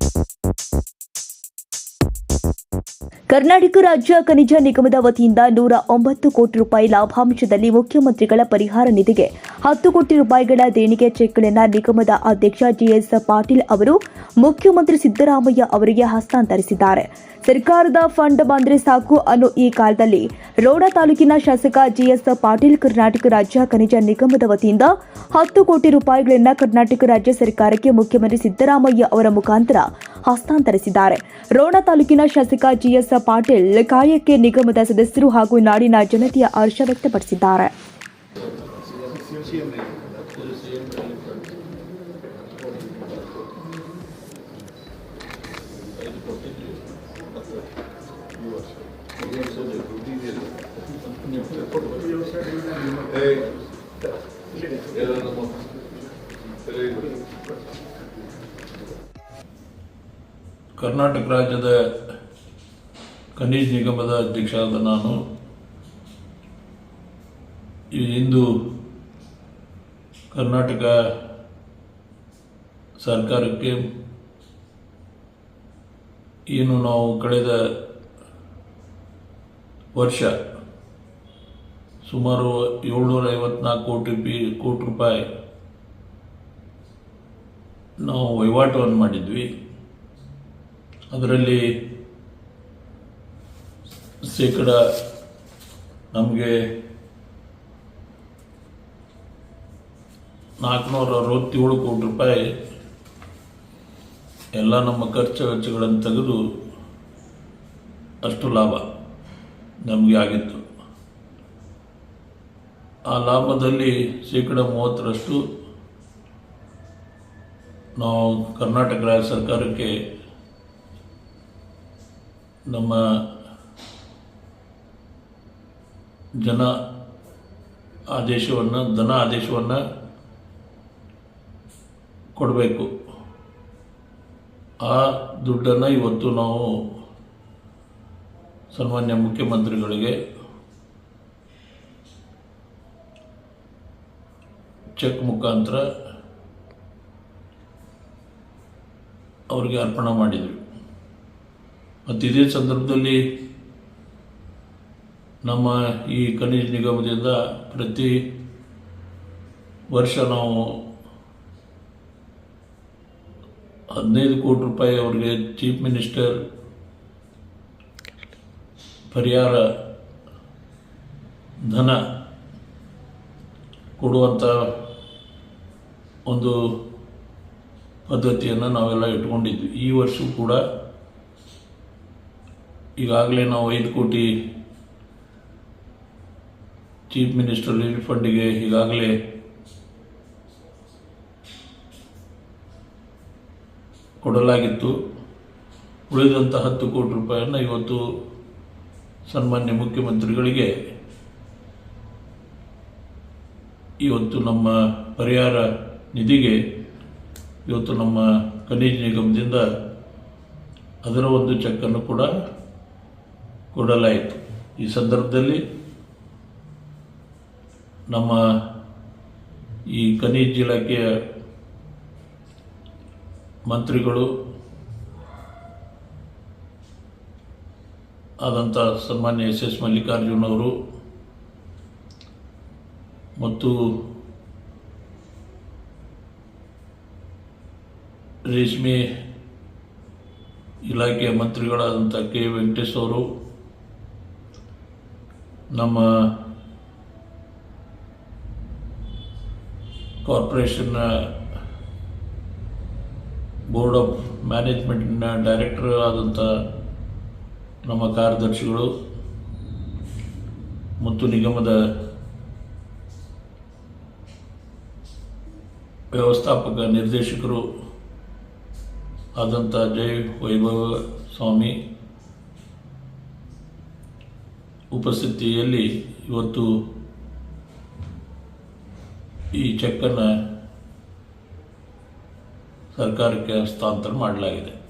you Karnataka ರಾಜ್ಯ ಖನಿಜ ನಿಗಮದ ವತಿಯಿಂದ ನೂರ ಒಂಬತ್ತು ಕೋಟಿ ರೂಪಾಯಿ ಲಾಭಾಂಶದಲ್ಲಿ ಮುಖ್ಯಮಂತ್ರಿಗಳ ಪರಿಹಾರ ನಿಧಿಗೆ ಹತ್ತು ಕೋಟಿ ರೂಪಾಯಿಗಳ ದೇಣಿಗೆ ಚೆಕ್ಗಳನ್ನು ನಿಗಮದ ಅಧ್ಯಕ್ಷ ಜಿಎಸ್ ಪಾಟೀಲ್ ಅವರು, ಮುಖ್ಯಮಂತ್ರಿ ಸಿದ್ದರಾಮಯ್ಯ ಅವರಿಗೆ ಹಸ್ತಾಂತರಿಸಿದ್ದಾರೆ. ಸರ್ಕಾರದ ಫಂಡ್ ಬಂದ್ರೆ ಸಾಕು ಅನ್ನೋ ಈ ಕಾಲದಲ್ಲಿ ರೋಡ ತಾಲೂಕಿನ ಶಾಸಕ ಜಿಎಸ್ ಪಾಟೀಲ್ ಕರ್ನಾಟಕ ರಾಜ್ಯ ಖನಿಜ ನಿಗಮದ ವತಿಯಿಂದ ಹತ್ತು ಕೋಟಿ ರೂಪಾಯಿಗಳನ್ನು ಕರ್ನಾಟಕ ರಾಜ್ಯ ಸರ್ಕಾರಕ್ಕೆ ಮುಖ್ಯಮಂತ್ರಿ ಸಿದ್ದರಾಮಯ್ಯ ಅವರ ಮುಖಾಂತರ ಹಸ್ತಾಂತರಿಸಿದ್ದಾರೆ. ರೋಣ ತಾಲೂಕಿನ ಶಾಸಕ ಜಿಎಸ್ ಪಾಟೀಲ್ ಕಾರ್ಯಕ್ಕೆ ನಿಗಮದ ಸದಸ್ಯರು ಹಾಗೂ ನಾಡಿನ ಜನತೆಯ ಹರ್ಷ ವ್ಯಕ್ತಪಡಿಸಿದ್ದಾರೆ. ಕರ್ನಾಟಕ ರಾಜ್ಯದ ಖನಿಜ ನಿಗಮದ ಅಧ್ಯಕ್ಷರಾದ ನಾನು. ಇಂದು ಕರ್ನಾಟಕ ಸರ್ಕಾರಕ್ಕೆ ಏನು ನಾವು ಕಳೆದ ವರ್ಷ ಸುಮಾರು ಏಳ್ನೂರ ಐವತ್ನಾಲ್ಕು ಕೋಟಿ ಪಿ ಕೋಟಿ ರೂಪಾಯಿ ನಾವು ವಹಿವಾಟವನ್ನು ಮಾಡಿದ್ವಿ. ಅದರಲ್ಲಿ ಶೇಕಡ ನಮಗೆ ನಾಲ್ಕುನೂರ ಅರವತ್ತೇಳು ಕೋಟಿ ರೂಪಾಯಿ ಎಲ್ಲ ನಮ್ಮ ಖರ್ಚು ವೆಚ್ಚಗಳನ್ನು ತೆಗೆದು ಅಷ್ಟು ಲಾಭ ನಮಗೆ ಆಗಿತ್ತು. ಆ ಲಾಭದಲ್ಲಿ ಶೇಕಡ ಮೂವತ್ತರಷ್ಟು ನಾವು ಕರ್ನಾಟಕ ರಾಜ್ಯ ಸರ್ಕಾರಕ್ಕೆ ನಮ್ಮ ಜನ ಆದೇಶವನ್ನು, ಧನ ಆದೇಶವನ್ನು ಕೊಡಬೇಕು. ಆ ದುಡ್ಡನ್ನು ಇವತ್ತು ನಾವು ಸನ್ಮಾನ್ಯ ಮುಖ್ಯಮಂತ್ರಿಗಳಿಗೆ ಚೆಕ್ ಮುಖಾಂತರ ಅವರಿಗೆ ಅರ್ಪಣೆ ಮಾಡಿದ್ವಿ. ಮತ್ತು ಇದೇ ಸಂದರ್ಭದಲ್ಲಿ ನಮ್ಮ ಈ ಖನಿಜ ನಿಗಮದಿಂದ ಪ್ರತಿ ವರ್ಷ ನಾವು ಹದಿನೈದು ಕೋಟಿ ರೂಪಾಯಿ ಅವರಿಗೆ ಚೀಫ್ ಮಿನಿಸ್ಟರ್ ಪರಿಹಾರ ಧನ ಕೊಡುವಂಥ ಒಂದು ಪದ್ಧತಿಯನ್ನು ನಾವೆಲ್ಲ ಇಟ್ಕೊಂಡಿದ್ವಿ. ಈ ವರ್ಷ ಕೂಡ ಈಗಾಗಲೇ ನಾವು ಐದು ಕೋಟಿ ಚೀಫ್ ಮಿನಿಸ್ಟರ್ ರಿಲೀಫ್ ಫಂಡಿಗೆ ಈಗಾಗಲೇ ಕೊಡಲಾಗಿತ್ತು. ಉಳಿದಂಥ ಹತ್ತು ಕೋಟಿ ರೂಪಾಯಿಯನ್ನು ಇವತ್ತು ಸನ್ಮಾನ್ಯ ಮುಖ್ಯಮಂತ್ರಿಗಳಿಗೆ ಇವತ್ತು ನಮ್ಮ ಪರಿಹಾರ ನಿಧಿಗೆ, ಇವತ್ತು ನಮ್ಮ ಖನಿಜ ನಿಗಮದಿಂದ ಅದರ ಒಂದು ಚೆಕ್ಕನ್ನು ಕೂಡ ಕೊಡಲಾಯಿತು. ಈ ಸಂದರ್ಭದಲ್ಲಿ ನಮ್ಮ ಈ ಖನಿಜ ಇಲಾಖೆಯ ಮಂತ್ರಿಗಳು ಆದಂಥ ಸನ್ಮಾನ್ಯ ಎಸ್ ಎಸ್ ಮಲ್ಲಿಕಾರ್ಜುನ್ ಅವರು ಮತ್ತು ರೇಷ್ಮೆ ಇಲಾಖೆಯ ಮಂತ್ರಿಗಳಾದಂಥ ಕೆ ವೆಂಕಟೇಶ್ ಅವರು, ನಮ್ಮ ಕಾರ್ಪೊರೇಷನ್ನ ಬೋರ್ಡ್ ಆಫ್ ಮ್ಯಾನೇಜ್ಮೆಂಟ್ನ ಡೈರೆಕ್ಟರ್ ಆದಂಥ ನಮ್ಮ ಕಾರ್ಯದರ್ಶಿಗಳು ಮತ್ತು ನಿಗಮದ ವ್ಯವಸ್ಥಾಪಕ ನಿರ್ದೇಶಕರು ಆದಂಥ ಜೈ ವೈಭವ ಸ್ವಾಮಿ ಉಪಸ್ಥಿತಿಯಲ್ಲಿ ಇವತ್ತು ಈ ಚೆಕ್ಕನ್ನು ಸರ್ಕಾರಕ್ಕೆ ಹಸ್ತಾಂತರ ಮಾಡಲಾಗಿದೆ.